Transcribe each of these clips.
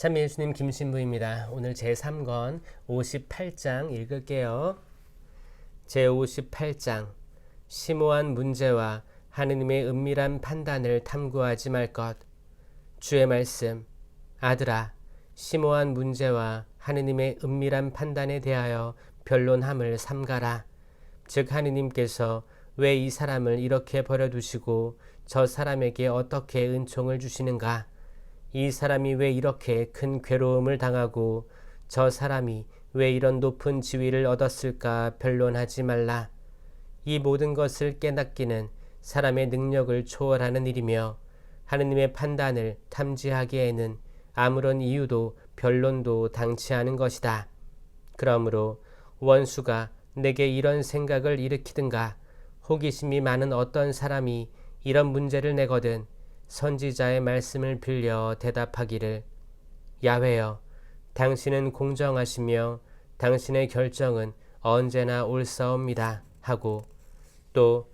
참 예수님 김신부입니다. 오늘 제3권 58장 읽을게요. 제58장 심오한 문제와 하느님의 은밀한 판단을 탐구하지 말 것. 주의 말씀 아들아 심오한 문제와 하느님의 은밀한 판단에 대하여 변론함을 삼가라. 즉 하느님께서 왜 이 사람을 이렇게 버려두시고 저 사람에게 어떻게 은총을 주시는가? 이 사람이 왜 이렇게 큰 괴로움을 당하고 저 사람이 왜 이런 높은 지위를 얻었을까 변론하지 말라. 이 모든 것을 깨닫기는 사람의 능력을 초월하는 일이며 하느님의 판단을 탐지하기에는 아무런 이유도 변론도 당치 않은 것이다. 그러므로 원수가 내게 이런 생각을 일으키든가 호기심이 많은 어떤 사람이 이런 문제를 내거든 선지자의 말씀을 빌려 대답하기를 야훼여 당신은 공정하시며 당신의 결정은 언제나 옳사옵니다 하고 또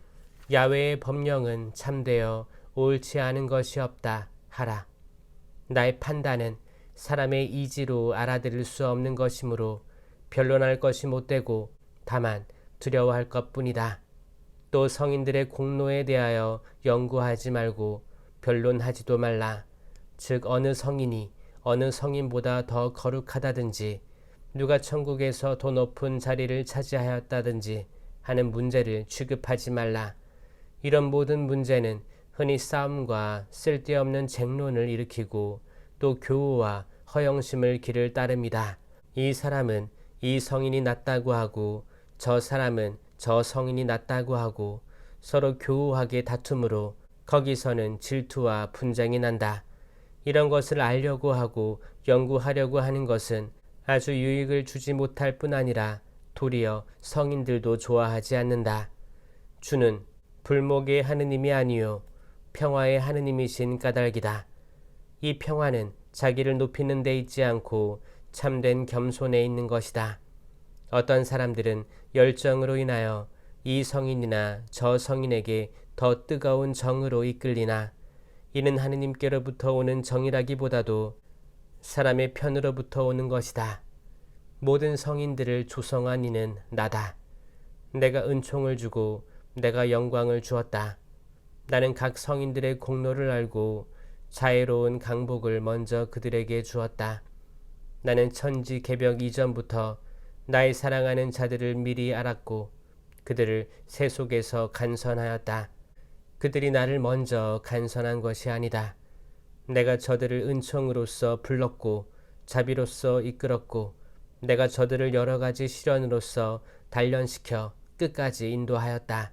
야훼의 법령은 참되어 옳지 않은 것이 없다 하라 나의 판단은 사람의 이지로 알아들을 수 없는 것이므로 변론할 것이 못되고 다만 두려워할 것뿐이다. 또 성인들의 공로에 대하여 연구하지 말고 변론하지도 말라. 즉 어느 성인이 어느 성인보다 더 거룩하다든지 누가 천국에서 더 높은 자리를 차지하였다든지 하는 문제를 취급하지 말라. 이런 모든 문제는 흔히 싸움과 쓸데없는 쟁론을 일으키고 또 교우와 허영심을 길을 따릅니다. 이 사람은 이 성인이 낫다고 하고 저 사람은 저 성인이 낫다고 하고 서로 교우하게 다툼으로 거기서는 질투와 분쟁이 난다. 이런 것을 알려고 하고 연구하려고 하는 것은 아주 유익을 주지 못할 뿐 아니라 도리어 성인들도 좋아하지 않는다. 주는 불목의 하느님이 아니요 평화의 하느님이신 까닭이다. 이 평화는 자기를 높이는 데 있지 않고 참된 겸손에 있는 것이다. 어떤 사람들은 열정으로 인하여 이 성인이나 저 성인에게 더 뜨거운 정으로 이끌리나 이는 하느님께로부터 오는 정이라기보다도 사람의 편으로부터 오는 것이다. 모든 성인들을 조성한 이는 나다. 내가 은총을 주고 내가 영광을 주었다. 나는 각 성인들의 공로를 알고 자애로운 강복을 먼저 그들에게 주었다. 나는 천지 개벽 이전부터 나의 사랑하는 자들을 미리 알았고 그들을 새 속에서 간선하였다. 그들이 나를 먼저 간선한 것이 아니다. 내가 저들을 은총으로서 불렀고 자비로서 이끌었고 내가 저들을 여러 가지 시련으로서 단련시켜 끝까지 인도하였다.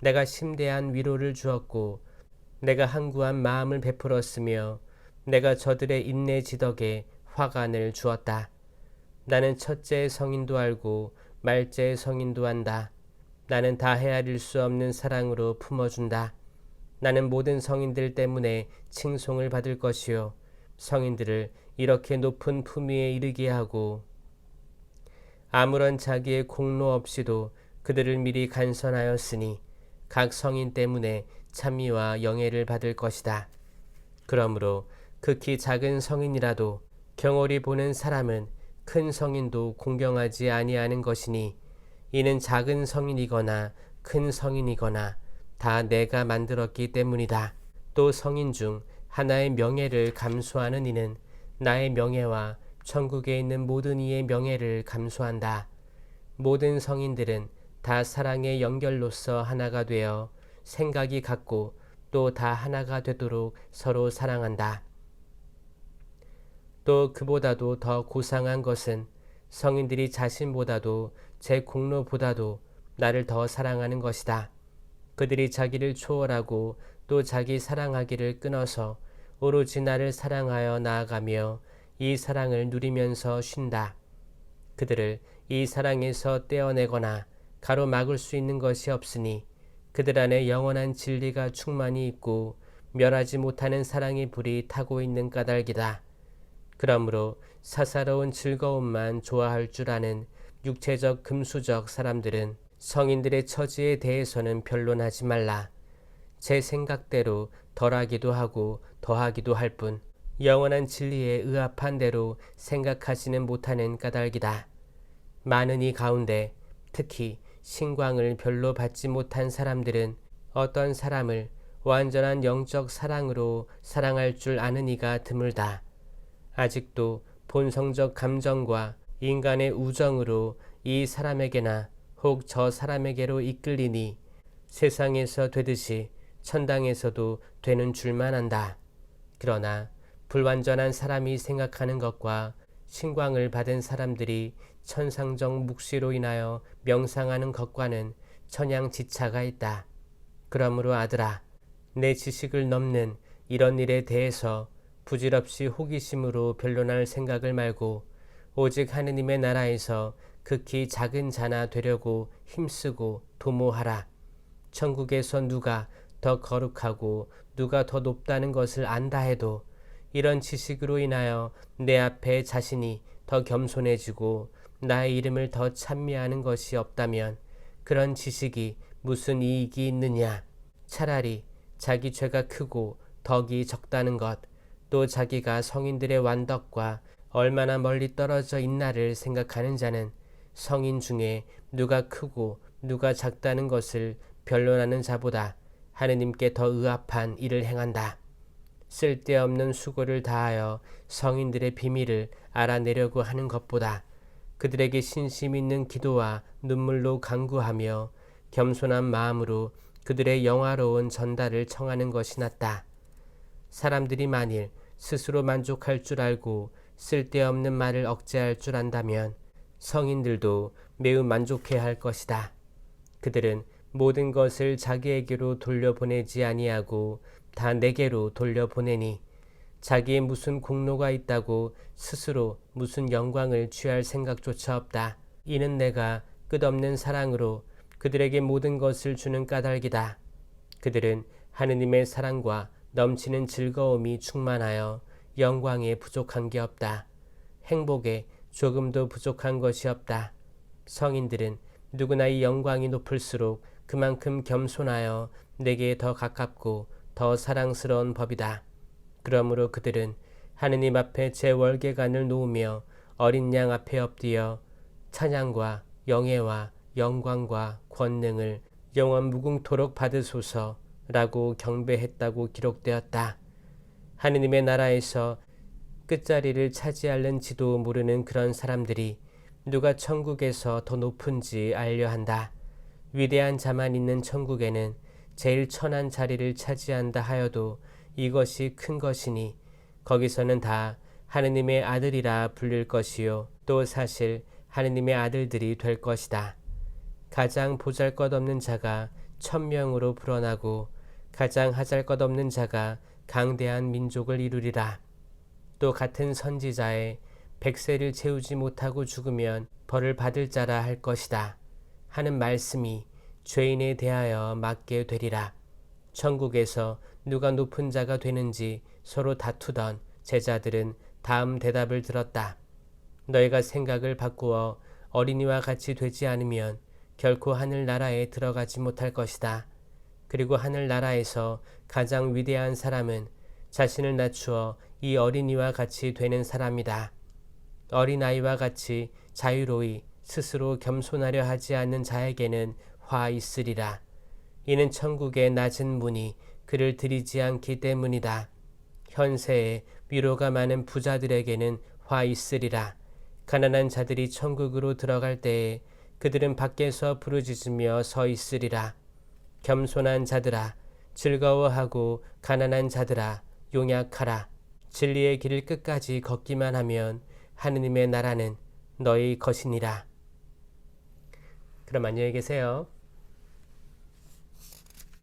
내가 심대한 위로를 주었고 내가 항구한 마음을 베풀었으며 내가 저들의 인내 지덕에 화관을 주었다. 나는 첫째 성인도 알고 말째 성인도 안다. 나는 다 헤아릴 수 없는 사랑으로 품어준다. 나는 모든 성인들 때문에 칭송을 받을 것이요. 성인들을 이렇게 높은 품위에 이르게 하고 아무런 자기의 공로 없이도 그들을 미리 간선하였으니 각 성인 때문에 찬미와 영예를 받을 것이다. 그러므로 극히 작은 성인이라도 경홀히 보는 사람은 큰 성인도 공경하지 아니하는 것이니 이는 작은 성인이거나 큰 성인이거나 다 내가 만들었기 때문이다. 또 성인 중 하나의 명예를 감수하는 이는 나의 명예와 천국에 있는 모든 이의 명예를 감수한다. 모든 성인들은 다 사랑의 연결로서 하나가 되어 생각이 같고 또 다 하나가 되도록 서로 사랑한다. 또 그보다도 더 고상한 것은 성인들이 자신보다도 제 공로보다도 나를 더 사랑하는 것이다. 그들이 자기를 초월하고 또 자기 사랑하기를 끊어서 오로지 나를 사랑하여 나아가며 이 사랑을 누리면서 쉰다. 그들을 이 사랑에서 떼어내거나 가로막을 수 있는 것이 없으니 그들 안에 영원한 진리가 충만히 있고 멸하지 못하는 사랑의 불이 타고 있는 까닭이다. 그러므로 사사로운 즐거움만 좋아할 줄 아는 육체적 금수적 사람들은 성인들의 처지에 대해서는 변론하지 말라. 제 생각대로 덜하기도 하고 더하기도 할 뿐 영원한 진리에 의합한 대로 생각하지는 못하는 까닭이다. 많은 이 가운데 특히 신광을 별로 받지 못한 사람들은 어떤 사람을 완전한 영적 사랑으로 사랑할 줄 아는 이가 드물다. 아직도 본성적 감정과 인간의 우정으로 이 사람에게나 혹 저 사람에게로 이끌리니 세상에서 되듯이 천당에서도 되는 줄만 안다. 그러나 불완전한 사람이 생각하는 것과 신광을 받은 사람들이 천상적 묵시로 인하여 명상하는 것과는 천양지차가 있다. 그러므로 아들아, 내 지식을 넘는 이런 일에 대해서 부질없이 호기심으로 변론할 생각을 말고 오직 하느님의 나라에서 극히 작은 자나 되려고 힘쓰고 도모하라. 천국에서 누가 더 거룩하고 누가 더 높다는 것을 안다 해도 이런 지식으로 인하여 내 앞에 자신이 더 겸손해지고 나의 이름을 더 찬미하는 것이 없다면 그런 지식이 무슨 이익이 있느냐? 차라리 자기 죄가 크고 덕이 적다는 것, 또 자기가 성인들의 완덕과 얼마나 멀리 떨어져 있나를 생각하는 자는 성인 중에 누가 크고 누가 작다는 것을 변론하는 자보다 하느님께 더 의합한 일을 행한다. 쓸데없는 수고를 다하여 성인들의 비밀을 알아내려고 하는 것보다 그들에게 신심 있는 기도와 눈물로 간구하며 겸손한 마음으로 그들의 영화로운 전달을 청하는 것이 낫다. 사람들이 만일 스스로 만족할 줄 알고 쓸데없는 말을 억제할 줄 안다면 성인들도 매우 만족해야 할 것이다. 그들은 모든 것을 자기에게로 돌려보내지 아니하고 다 내게로 돌려보내니 자기의 무슨 공로가 있다고 스스로 무슨 영광을 취할 생각조차 없다. 이는 내가 끝없는 사랑으로 그들에게 모든 것을 주는 까닭이다. 그들은 하느님의 사랑과 넘치는 즐거움이 충만하여 영광에 부족한 게 없다. 행복에 조금도 부족한 것이 없다. 성인들은 누구나 이 영광이 높을수록 그만큼 겸손하여 내게 더 가깝고 더 사랑스러운 법이다. 그러므로 그들은 하느님 앞에 제 월계관을 놓으며 어린 양 앞에 엎드려 찬양과 영예와 영광과 권능을 영원 무궁토록 받으소서라고 경배했다고 기록되었다. 하느님의 나라에서 끝자리를 차지할는지도 모르는 그런 사람들이 누가 천국에서 더 높은지 알려 한다. 위대한 자만 있는 천국에는 제일 천한 자리를 차지한다 하여도 이것이 큰 것이니 거기서는 다 하느님의 아들이라 불릴 것이요 또 사실 하느님의 아들들이 될 것이다. 가장 보잘것없는 자가 천명으로 불어나고 가장 하잘것없는 자가 강대한 민족을 이루리라. 또 같은 선지자의 백세를 채우지 못하고 죽으면 벌을 받을 자라 할 것이다. 하는 말씀이 죄인에 대하여 맞게 되리라. 천국에서 누가 높은 자가 되는지 서로 다투던 제자들은 다음 대답을 들었다. 너희가 생각을 바꾸어 어린이와 같이 되지 않으면 결코 하늘나라에 들어가지 못할 것이다. 그리고 하늘나라에서 가장 위대한 사람은 자신을 낮추어 이 어린이와 같이 되는 사람이다. 어린아이와 같이 자유로이 스스로 겸손하려 하지 않는 자에게는 화 있으리라. 이는 천국의 낮은 문이 그를 들이지 않기 때문이다. 현세에 위로가 많은 부자들에게는 화 있으리라. 가난한 자들이 천국으로 들어갈 때에 그들은 밖에서 부르짖으며 서 있으리라. 겸손한 자들아, 즐거워하고 가난한 자들아, 용약하라. 진리의 길을 끝까지 걷기만 하면 하느님의 나라는 너희 것이니라. 그럼 안녕히 계세요.